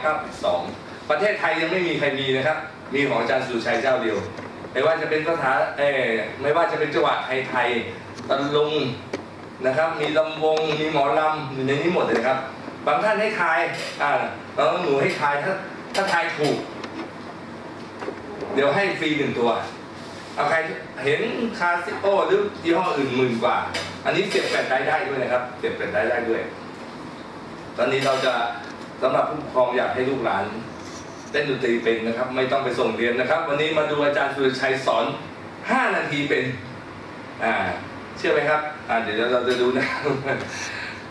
92 ประเทศไทยยังไม่มีใครมีนะครับ มีของอาจารย์สุชัยเจ้าเดียว ไม่ว่าจะเป็นภาษาเออไม่ว่าจะเป็นจังหวะไทยๆตะลุงนะครับ มีลำวง มีหมอลำอยู่ในนี้หมดเลยนะครับ บางท่านให้ทาย อ่าน้องหนูให้ทายถ้าถ้าทายถูก เดี๋ยวให้ฟรีหนึ่งตัว เอาใครเห็นคาซิโอหรือยี่ห้ออื่นหมื่นกว่า อันนี้เสียบแปดได้ได้ด้วยนะครับ เสียบแปดได้ได้ด้วย ตอนนี้เราจะ สำหรับผู้ปกครองอยากให้ลูกหลานเล่นดนตรีเป็นนะครับ ไม่ต้องไปส่งเรียนนะครับ วันนี้มาดูอาจารย์สุรชัยสอน 5 นาทีเป็นอ่าเชื่อไหมครับอ่าเดี๋ยวเราจะดูนะครับ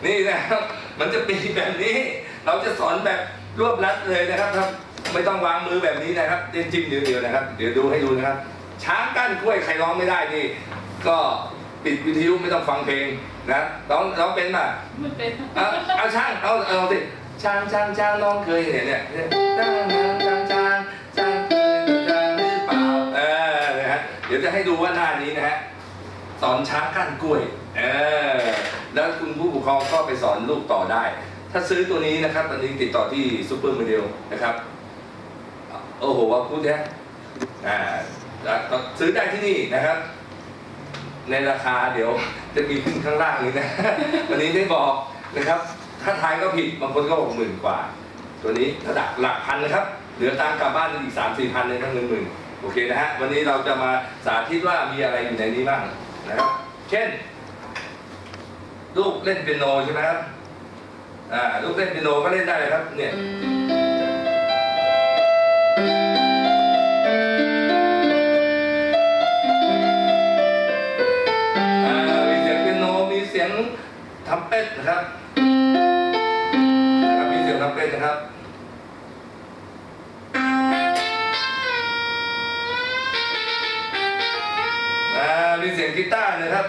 นี่นะครับมันจะเป็นแบบนี้ เราจะสอนแบบรวบรัดเลยนะครับครับ ไม่ต้องวางมือแบบนี้นะครับเล่นจิ้มเดียวๆนะครับ เดี๋ยวดูให้ดูนะครับ ช้างกั้นกล้วยใครร้องไม่ได้นี่ ก็ปิดวิทยุไม่ต้องฟังเพลงนะร้องร้องเป็นป่ะมันเป็นเอาเอาช่างเอาเอาสิ ช่างช่างช่างน้องเคยเห็นเนี่ยช่างช่างช่างช่างเคยช่างหรือเปล่าเออนะฮะเดี๋ยวจะให้ดูว่าหน้านี้นะฮะสอนช้างกั้นกล้วยเออแล้วคุณผู้ปกครองก็ไปสอนลูกต่อได้ ถ้าซื้อตัวนี้นะครับตอนนี้ติดต่อที่ซูเปอร์โมเดลนะครับโอ้โหว่าพูดแท้อ่าซื้อได้ที่นี่นะครับ ในราคาเดี๋ยวจะมีขึ้นข้างล่างนี้นะ วันนี้ได้บอกนะครับ ถ้าทายก็ผิดบางคนก็บอกหมื่นกว่า ตัวนี้ระดับหลักพันนะครับ เหลือตังกลับบ้านอีกสามสี่พันเลยทั้งเงินหมื่นโอเคนะฮะวันนี้เราจะมาสาธิตว่ามีอะไรอยู่ในนี้บ้างนะครับ เช่น ลูกเล่นเปียโนใช่ไหมครับอ่าลูกเล่นเปียโนก็เล่นได้เลยครับ เนี่ยอ่ามีเสียงเปียโนมีเสียงทำเป็ดนะครับ นะครับเสียงทำเป็ดนะครับอ่ามีเสียงกีตาร์นะครับ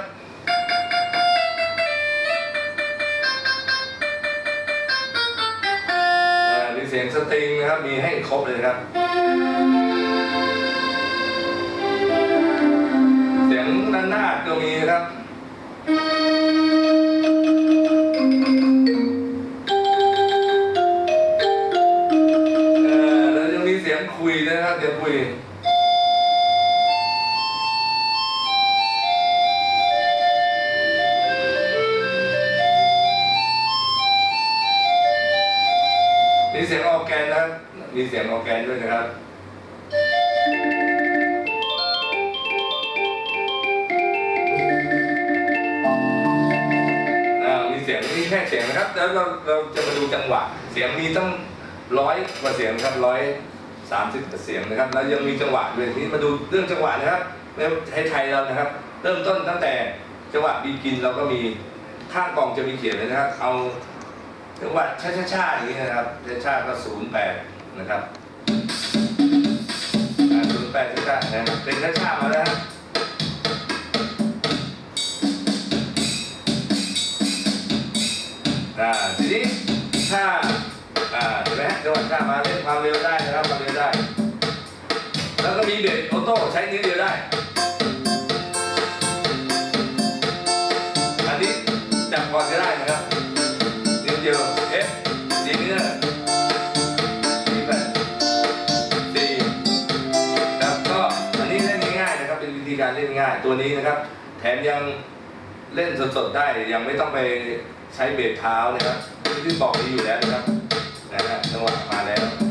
อ่ามีเสียงสตริงนะครับ มีให้ครบเลยครับ เสียงระนาดก็มีนะครับ คุยด้วยนะครับเสียงคุยมีเสียงออร์แกนนะมีเสียงออร์แกนด้วยนะครับมีเสียงนี่แค่เสียงนะครับ แล้วเราเราจะมาดูจังหวะ เสียงมีตั้งร้อยกว่าเสียงครับร้อย สามสิบเสียงนะครับ แล้วยังมีจังหวะด้วยที่มาดูเรื่องจังหวะนะครับในไทยเรานะครับ เริ่มต้นตั้งแต่จังหวะบีกินเราก็มีข้างกล่องจะมีเขียนเลยนะครับ เอาจังหวะช้าๆๆอย่างนี้นะครับช้าๆก็ศูนย์แปดนะครับศูนย์แปดช้าๆนะเป็นช้าๆมาแล้ว เห็นไหมฮะจังหวะข้ามาเล่นความเร็วได้นะครับความเร็วได้ แล้วก็มีเบรกออโต้ใช้นิ้วเดียวได้ อันนี้จับก่อนก็ได้นะครับนิ้วเดียวเอฟดีเนื้อดีแปดดีแล้วก็อันนี้เล่นง่ายนะครับเป็นวิธีการเล่นง่ายตัวนี้นะครับ แถมยังเล่นสดๆได้ยังไม่ต้องไปใช้เบรกเท้านะครับที่บอกดีอยู่แล้วนะครับ นะฮะจังหวะมาแล้ว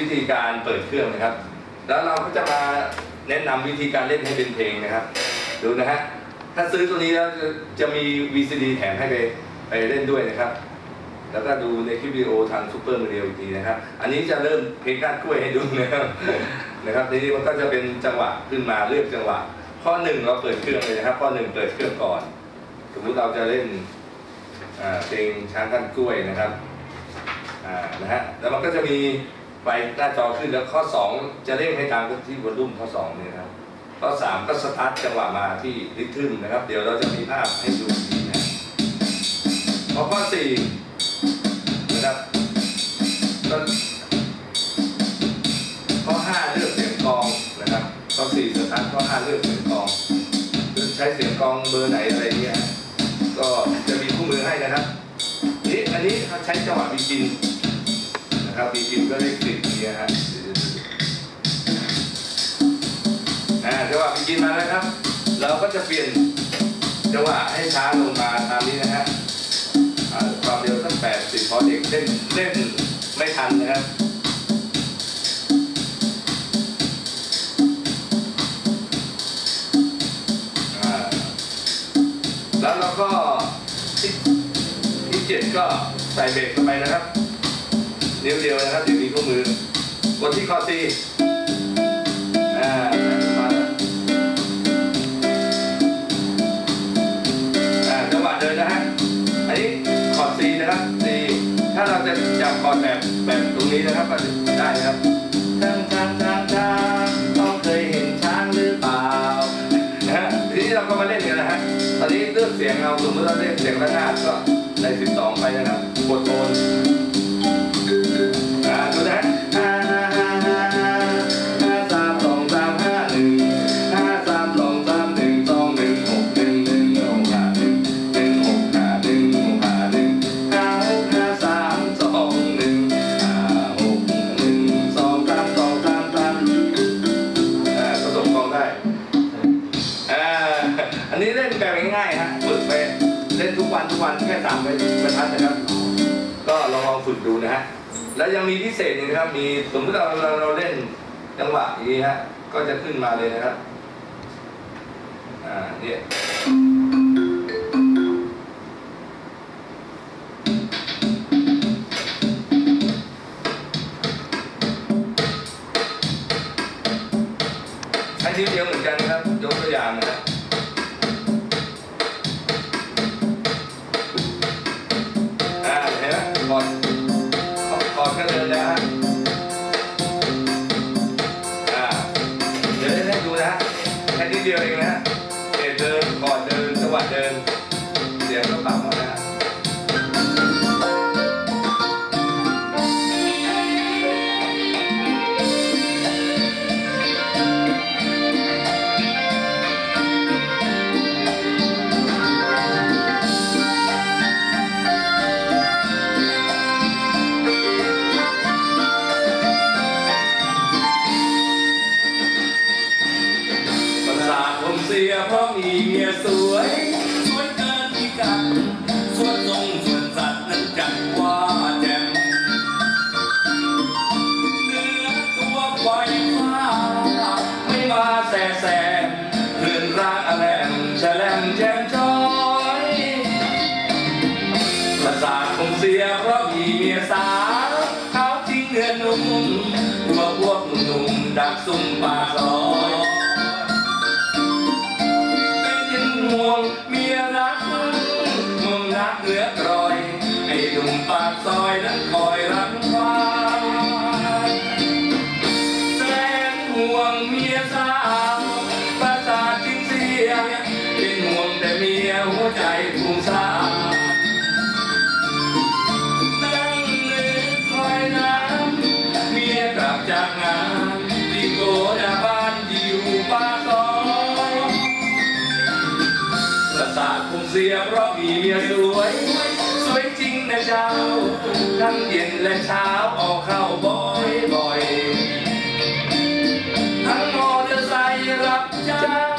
วิธีการเปิดเครื่องนะครับ แล้วเราก็จะมาแนะนำวิธีการเล่นให้เป็นเพลงนะครับ ดูนะฮะ ถ้าซื้อตัวนี้แล้วจะจะมี VCD แถมให้ไปไปเล่นด้วยนะครับ แล้วก็ดูในคลิปวิดีโอทางซูเปอร์มาเรียอีกทีนะครับ อันนี้จะเริ่มเพลงก้านกล้วยให้ดูนะครับนะครับทีนี้มันก็จะเป็นจังหวะขึ้นมาเลือกจังหวะ ข้อหนึ่งเราเปิดเครื่องเลยนะครับ ข้อหนึ่งเปิดเครื่องก่อน สมมติเราจะเล่นเพลงช้างก้านกล้วยนะครับอ่านะฮะแล้วมันก็จะมี ไฟหน้าจอขึ้นแล้วข้อสองจะเร่งให้ตามที่วอลลุ่มข้อสองเนี่ยนะครับข้อสามก็สตาร์ทจังหวะมาที่ริทึมนะครับ เดี๋ยวเราจะมีภาพให้ดูนะพอข้อสี่นะครับก็ข้อห้าเลือกเสียงกองนะครับข้อสี่สตาร์ทข้อห้าเลือกเสียงกองใช้เสียงกองเบอร์ไหนอะไรเงี้ยก็จะมีคู่มือให้นะครับนี่อันนี้เขาใช้จังหวะบีกิน นะครับบีกินก็เลขสิบเนี่ยฮะอ่าจังหวะไปกินมาแล้วครับ เราก็จะเปลี่ยนจังหวะให้ช้าลงมาตามนี้นะฮะความเร็วสักแปดสิบพอเด็กเล่นเล่นไม่ทันนะครับแล้วเราก็ที่เจ็ดก็ใส่เบรกเข้าไปนะครับ นิ้วเดียวนะครับเดี๋ยวมีข้อมือกดที่คอซีอ่ามาแล้วอ่าจังหวะเดินนะฮะอันนี้คอร์ด C นะครับ C ถ้าเราจะจับคอร์ดแบบแบบตรงนี้นะครับก็ได้นะครับช้างช้างช้างช้างต้องเคยเห็นช้างหรือเปล่านะฮะทีนี้เราก็มาเล่นกันนะฮะตอนนี้เลือกเสียงเราสมมติเราเล่นเสียงระนาดก็ได้12ไปนะครับกดโทน แล้วยังมีพิเศษนึงนะครับ มีสมมติเราเราเราเล่นจังหวะอย่างนี้ฮะ ก็จะขึ้นมาเลยนะครับ อ่าเนี่ย สียเพราะมีเมียสวยสวย ประสาทคงเสียเพราะมีเมียสวย สวยจริงนะเจ้า ทั้งเย็นและเช้าออกเข้าบ่อยบ่อยทั้งมอเตอร์ไซค์รับจ้าง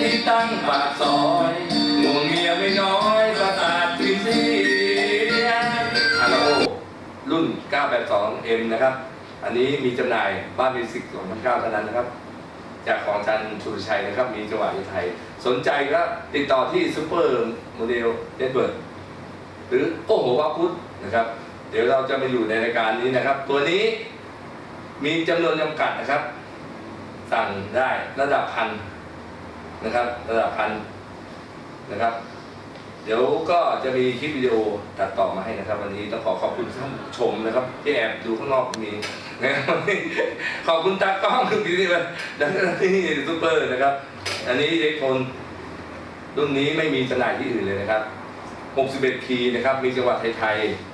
ที่ตั้งปากซอยห่วงเมียไม่น้อยประสาทถึงเสียฮัลโหลรุ่น 982M นะครับ อันนี้มีจำหน่ายบ้านมิวสิก2009เท่านั้นนะครับ จากของอาจารย์สุชัยนะครับมีจังหวะอยู่ไทย สนใจก็ติดต่อที่ซูเปอร์โมเดลเน็ตเวิร์กหรือโอ้โหว่าพุทธนะครับ เดี๋ยวเราจะมาอยู่ในรายการนี้นะครับ ตัวนี้มีจำนวนจำกัดนะครับ สั่งได้ระดับพันนะครับ ระดับพันนะครับ เดี๋ยวก็จะมีคลิปวิดีโอตัดต่อมาให้นะครับ วันนี้ต้องขอขอบคุณท่านชมนะครับที่แอบดูข้างนอกมีนะครับวันนี้ ขอบคุณตากล้องที่นี่มันดังนั้นที่ซูเปอร์นะครับ อันนี้เด็กคนรุ่นนี้ไม่มีจำหน่ายที่อื่นเลยนะครับ 61 คีนะครับ มีจังหวัดไทยๆ